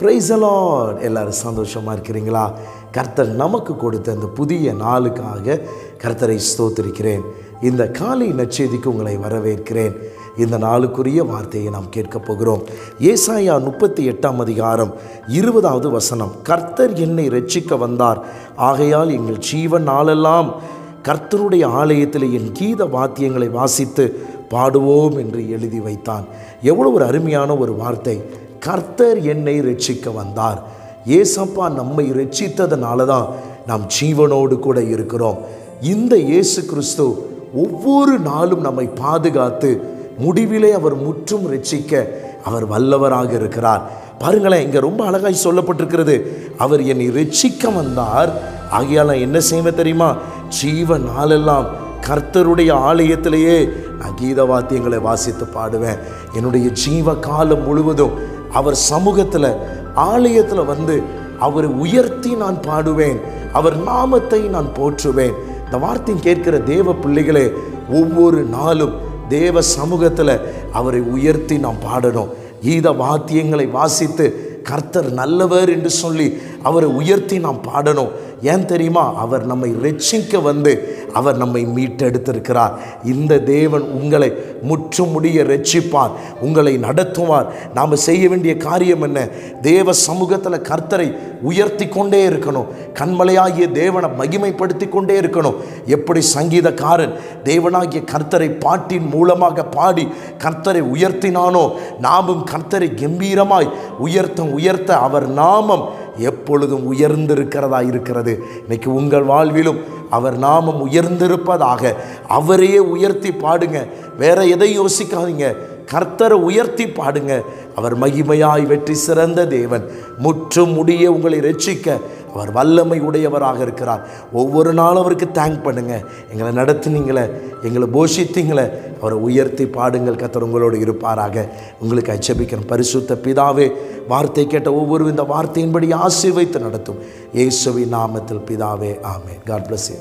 Price allot எல்லோரும் சந்தோஷமாக இருக்கிறீங்களா? கர்த்தர் நமக்கு கொடுத்த அந்த புதிய நாளுக்காக கர்த்தரை ஸ்தோத்திருக்கிறேன். இந்த காலை நச்செய்திக்கு உங்களை வரவேற்கிறேன். இந்த நாளுக்குரிய வார்த்தையை நாம் கேட்கப் போகிறோம். ஏசாயா முப்பத்தி எட்டாம் அதிகாரம் இருபதாவது வசனம். கர்த்தர் என்னை ரட்சிக்க வந்தார். ஆகையால் எங்கள் ஜீவன் நாளெல்லாம் கர்த்தருடைய ஆலயத்தில் என் கீத வாத்தியங்களை வாசித்து பாடுவோம் என்று எழுதி வைத்தான். எவ்வளோ ஒரு அருமையான ஒரு வார்த்தை. கர்த்தர் என்னை ரட்சிக்க வந்தார். ஏசப்பா நம்மை ரட்சித்ததுனால தான் நாம் ஜீவனோடு கூட இருக்கிறோம். இந்த இயேசு கிறிஸ்து ஒவ்வொரு நாளும் நம்மை பாதுகாத்து முடிவிலே அவர் முற்றும் ரட்சிக்க அவர் வல்லவராக இருக்கிறார். பாருங்களேன் இங்கே ரொம்ப அழகாய் சொல்லப்பட்டிருக்கிறது. அவர் என்னை ரட்சிக்க வந்தார். ஆகையால் நான் என்ன செய்வேன் தெரியுமா? ஜீவ நாளெல்லாம் கர்த்தருடைய ஆலயத்திலேயே நான் கீத வாத்தியங்களை வாசித்து பாடுவேன். என்னுடைய ஜீவ காலம் முழுவதும் அவர் சமூகத்தில் ஆலயத்தில் வந்து அவரை உயர்த்தி நான் பாடுவேன் அவர் நாமத்தை நான் போற்றுவேன். இந்த வார்த்தையும் கேட்கிற தேவ பிள்ளைகளே ஒவ்வொரு நாளும் தேவ சமூகத்தில் அவரை உயர்த்தி நாம் பாடணும். கீத வாத்தியங்களை வாசித்து கர்த்தர் நல்லவர் என்று சொல்லி அவரை உயர்த்தி நாம் பாடணும். ஏன் தெரியுமா? அவர் நம்மை ரட்சிக்க வந்து அவர் நம்மை மீட்டெடுத்திருக்கிறார். இந்த தேவன் உங்களை முற்றும் முடிய ரட்சிப்பார் உங்களை நடத்துவார். நாம் செய்ய வேண்டிய காரியம் என்ன? தேவ சமூகத்தில் கர்த்தரை உயர்த்தி கொண்டே இருக்கணும். கண்மலையாகிய தேவனை மகிமைப்படுத்தி கொண்டே இருக்கணும். எப்படி சங்கீதக்காரன் தேவனாகிய கர்த்தரை பாட்டின் மூலமாக பாடி கர்த்தரை உயர்த்தினானோ நாமும் கர்த்தரை கம்பீரமாய் உயர்த்த உயர்த்த அவர் நாமம் எப்பொழுதும் உயர்ந்திருக்கிறதா இருக்கிறது. இன்னைக்கு உங்கள் வாழ்விலும் அவர் நாமம் உயர்ந்திருப்பதாக. அவரையே உயர்த்தி பாடுங்க. வேற எதை யோசிக்காதீங்க. கர்த்தரை உயர்த்தி பாடுங்க. அவர் மகிமையாய் வெற்றி சிறந்த தேவன். முற்றும் முடிய உங்களை ரட்சிக்க. அவர் வல்லமை உடையவராக இருக்கிறார். ஒவ்வொரு நாளும் அவருக்கு தேங்க் பண்ணுங்கள் எங்களை நடத்துனீங்களே எங்களை போஷித்தீங்களே. அவரை உயர்த்தி பாடுங்கள் கத்தர் உங்களோடு இருப்பாராக. உங்களுக்கு அச்சபிக்கிறேன் பரிசுத்த பிதாவே வார்த்தை கேட்ட ஒவ்வொரு இந்த வார்த்தையின்படி ஆசீர்வைத்து நடத்தும். இயேசுவின் நாமத்தில் பிதாவே ஆமே காட் பிளஸ் யூ